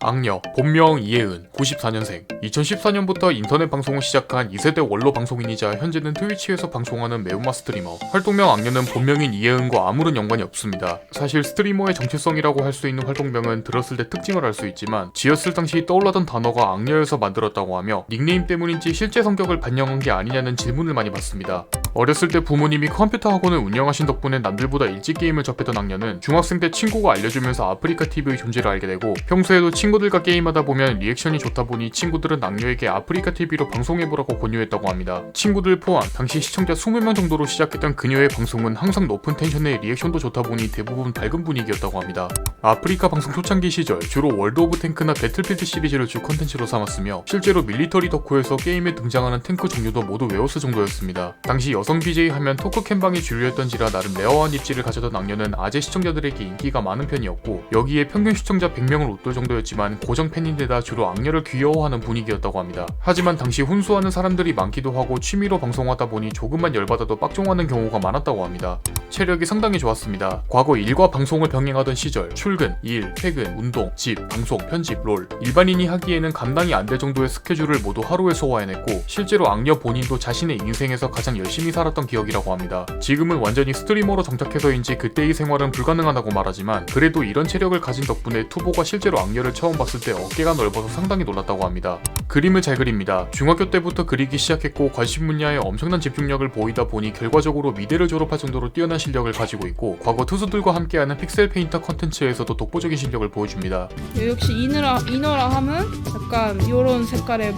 악녀, 본명 이혜은, 94년생. 2014년부터 인터넷 방송을 시작한 2세대 원로 방송인이자 현재는 트위치에서 방송하는 매운맛 스트리머. 활동명 악녀는 본명인 이혜은과 아무런 연관이 없습니다. 사실 스트리머의 정체성이라고 할 수 있는 활동명은 들었을 때 특징을 알 수 있지만 지었을 당시 떠올랐던 단어가 악녀여서 만들었다고 하며 닉네임 때문인지 실제 성격을 반영한 게 아니냐는 질문을 많이 받습니다. 어렸을 때 부모님이 컴퓨터 학원을 운영하신 덕분에 남들보다 일찍 게임을 접했던 악녀는 중학생 때 친구가 알려주면서 아프리카 TV의 존재를 알게 되고 평소에도 친구들과 게임하다 보면 리액션이 좋다 보니 친구들은 악녀에게 아프리카 TV로 방송해보라고 권유했다고 합니다. 친구들 포함 당시 시청자 20명 정도로 시작했던 그녀의 방송은 항상 높은 텐션에 리액션도 좋다 보니 대부분 밝은 분위기였다고 합니다. 아프리카 방송 초창기 시절 주로 월드 오브 탱크나 배틀필드 시리즈를 주 컨텐츠로 삼았으며 실제로 밀리터리 덕후에서 게임에 등장하는 탱크 종류도 모두 외웠을 정도였습니다. 당시 여성 BJ 하면 토크 캠방이 주류였던지라 나름 레어한 입지를 가졌던 악녀는 아재 시청자들에게 인기가 많은 편이었고 여기에 평균 시청자 100명을 웃돌 정도였지만 고정 팬인데다 주로 악녀를 귀여워하는 분위기였다고 합니다. 하지만 당시 혼수하는 사람들이 많기도 하고 취미로 방송하다 보니 조금만 열받아도 빡종하는 경우가 많았다고 합니다. 체력이 상당히 좋았습니다. 과거 일과 방송을 병행하던 시절 출근, 일, 퇴근, 운동, 집, 방송, 편집, 롤 일반인이 하기에는 감당이 안 될 정도의 스케줄을 모두 하루에 소화해냈고 실제로 악녀 본인도 자신의 인생에서 가장 열심히 살았던 기억이라고 합니다. 지금은 완전히 스트리머로 정착해서인지 그때의 생활은 불가능하다고 말하지만 그래도 이런 체력을 가진 덕분에 투보가 실제로 악녀를 처음 봤을 때 어깨가 넓어서 상당히 놀랐다고 합니다. 그림을 잘 그립니다. 중학교 때부터 그리기 시작했고 관심 분야에 엄청난 집중력을 보이다 보니 결과적으로 미대를 졸업할 정도로 뛰어난 실력을 가지고 있고 과거 투수들과 함께하는 픽셀 페인터 컨텐츠에서도 독보적인 실력을 보여줍니다. 역시 이너라 이너라 하면 약간 요런 색깔의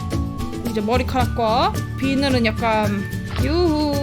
이제 머리카락과 비늘은 약간 유후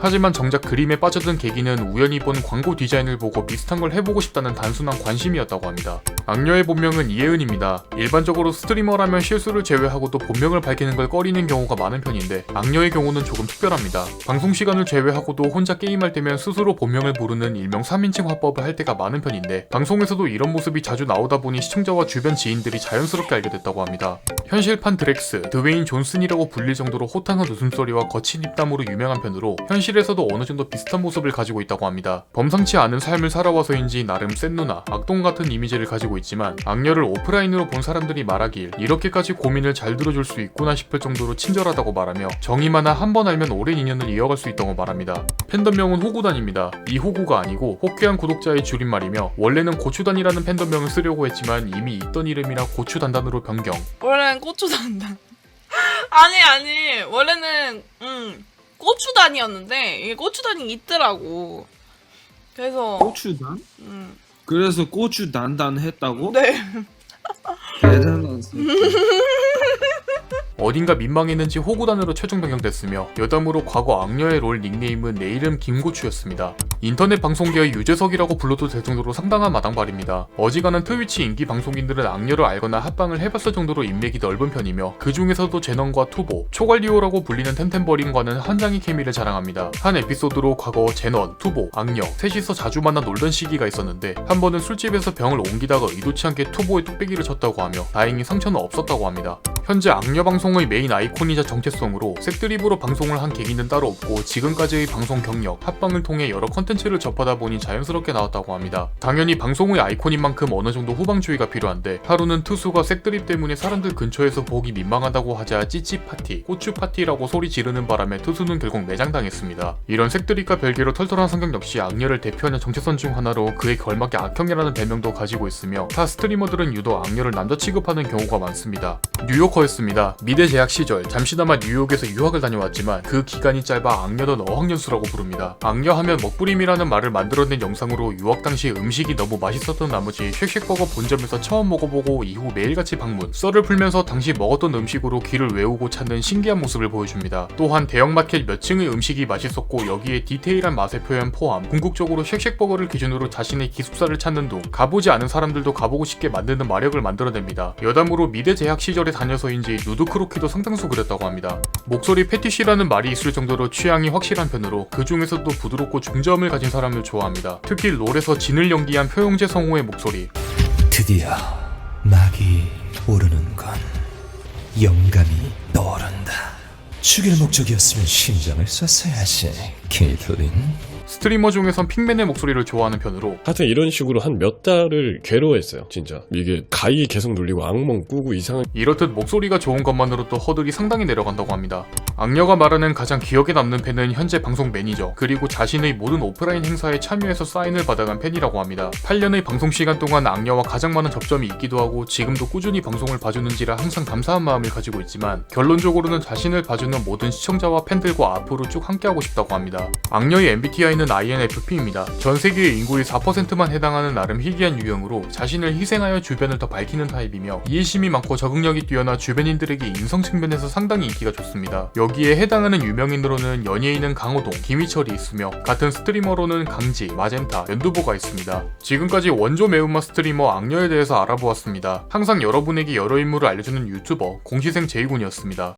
하지만 정작 그림에 빠져든 계기는 우연히 본 광고 디자인을 보고 비슷한 걸 해보고 싶다는 단순한 관심이었다고 합니다. 악녀의 본명은 이혜은입니다. 일반적으로 스트리머라면 실수를 제외하고도 본명을 밝히는 걸 꺼리는 경우가 많은 편인데 악녀의 경우는 조금 특별합니다. 방송 시간을 제외하고도 혼자 게임할 때면 스스로 본명을 부르는 일명 3인칭 화법을 할 때가 많은 편인데 방송에서도 이런 모습이 자주 나오다 보니 시청자와 주변 지인들이 자연스럽게 알게 됐다고 합니다. 현실판 드렉스, 드웨인 존슨이라고 불릴 정도로 호탕한 웃음소리와 거친 입담으로 유명한 편으로 현실 에서도 어느 정도 비슷한 모습을 가지고 있다고 합니다. 범상치 않은 삶을 살아와서인지 나름 센 누나, 악동 같은 이미지를 가지고 있지만 악녀를 오프라인으로 본 사람들이 말하길 이렇게까지 고민을 잘 들어줄 수 있구나 싶을 정도로 친절하다고 말하며 정이마나 한번 알면 오랜 인연을 이어갈 수 있다고 말합니다. 팬덤명은 호구단입니다. 이 호구가 아니고 호쾌한 구독자의 줄임말이며 원래는 고추단이라는 팬덤명을 쓰려고 했지만 이미 있던 이름이라 고추단단으로 변경. 원래는 고추단단. 아니 아니 원래는 음 고추단이었는데 이게 고추단이 있더라고. 그래서 고추단? 음, 그래서 고추 단단 했다고? 네. 대단한 새끼. 어딘가 민망했는지 호구단으로 최종 변경됐으며 여담으로 과거 악녀의 롤 닉네임은 내 이름 김고추였습니다. 인터넷 방송계의 유재석이라고 불러도 될 정도로 상당한 마당발입니다. 어지간한 트위치 인기 방송인들은 악녀를 알거나 합방을 해봤을 정도로 인맥이 넓은 편이며 그 중에서도 제넌과 투보, 초갈리오라고 불리는 템템버린과는 한장의 케미를 자랑합니다. 한 에피소드로 과거 제넌, 투보, 악녀 셋이서 자주 만나 놀던 시기가 있었는데 한 번은 술집에서 병을 옮기다가 의도치 않게 투보의 뚝배기를 쳤다고 하며 다행히 상처는 없었다고 합니다. 현재 악녀 방송의 메인 아이콘이자 정체성으로 색드립으로 방송을 한 계기는 따로 없고 지금까지의 방송 경력, 합방을 통해 여러 컨텐츠 를 접하다 보니 자연스럽게 나왔다고 합니다. 당연히 방송의 아이콘인 만큼 어느 정도 후방주의가 필요한데 하루는 투수가 색드립 때문에 사람들 근처에서 보기 민망하다고 하자 찌찌 파티, 고추 파티라고 소리 지르는 바람에 투수는 결국 매장당했습니다. 이런 색드립과 별개로 털털한 성격 역시 악녀를 대표하는 정체성 중 하나로 그에 걸맞게 악형이라는 별명도 가지고 있으며 타 스트리머들은 유독 악녀를 남자 취급하는 경우가 많습니다. 뉴요커였습니다. 미대 재학 시절 잠시나마 뉴욕에서 유학을 다녀왔지만 그 기간이 짧아 악녀는 어학연수라고 부릅니다. 악녀 하면 먹부림 이라는 말을 만들어낸 영상으로 유학 당시 음식이 너무 맛있었던 나머지 쉑쉑버거 본점에서 처음 먹어보고 이후 매일같이 방문 썰을 풀면서 당시 먹었던 음식으로 귀를 외우고 찾는 신기한 모습을 보여줍니다. 또한 대형마켓 몇 층의 음식이 맛있었고 여기에 디테일한 맛의 표현 포함 궁극적으로 쉑쉑버거를 기준으로 자신의 기숙사를 찾는 둥 가보지 않은 사람들도 가보고 싶게 만드는 마력을 만들어냅니다. 여담으로 미대 재학 시절에 다녀서인지 누드 크로키도 상당수 그렸다고 합니다. 목소리 패티시라는 말이 있을 정도로 취향이 확실한 편으로 그 중에서도 부드럽고 중저음을 가진 사람을 좋아합니다. 특히 롤에서 진을 연기한 표용재 성우의 목소리 드디어 막이 오르는건 영감이 떠오른다. 죽일 목적이었으면 심장을 쐈어야지. 케이틀린 스트리머 중에선 핑맨의 목소리를 좋아하는 편으로 하여튼 이런 식으로 한 몇 달을 괴로워했어요 진짜 이게 가위 계속 눌리고 악몽 꾸고 이상한 이렇듯 목소리가 좋은 것만으로도 허들이 상당히 내려간다고 합니다. 악녀가 말하는 가장 기억에 남는 팬은 현재 방송 매니저 그리고 자신의 모든 오프라인 행사에 참여해서 사인을 받아간 팬이라고 합니다. 8년의 방송 시간 동안 악녀와 가장 많은 접점이 있기도 하고 지금도 꾸준히 방송을 봐주는지라 항상 감사한 마음을 가지고 있지만 결론적으로는 자신을 봐주는 모든 시청자와 팬들과 앞으로 쭉 함께하고 싶다고 합니다. 악녀의 MBTI 는 INFP입니다. 전 세계의 인구의 4%만 해당하는 나름 희귀한 유형으로 자신을 희생하여 주변을 더 밝히는 타입이며 이해심이 많고 적응력이 뛰어나 주변인들에게 인성 측면에서 상당히 인기가 좋습니다. 여기에 해당하는 유명인으로는 연예인은 강호동, 김희철이 있으며 같은 스트리머로는 강지, 마젠타, 연두보가 있습니다. 지금까지 원조 매운맛 스트리머 악녀에 대해서 알아보았습니다. 항상 여러분에게 여러 인물을 알려주는 유튜버 공시생 제이군이었습니다.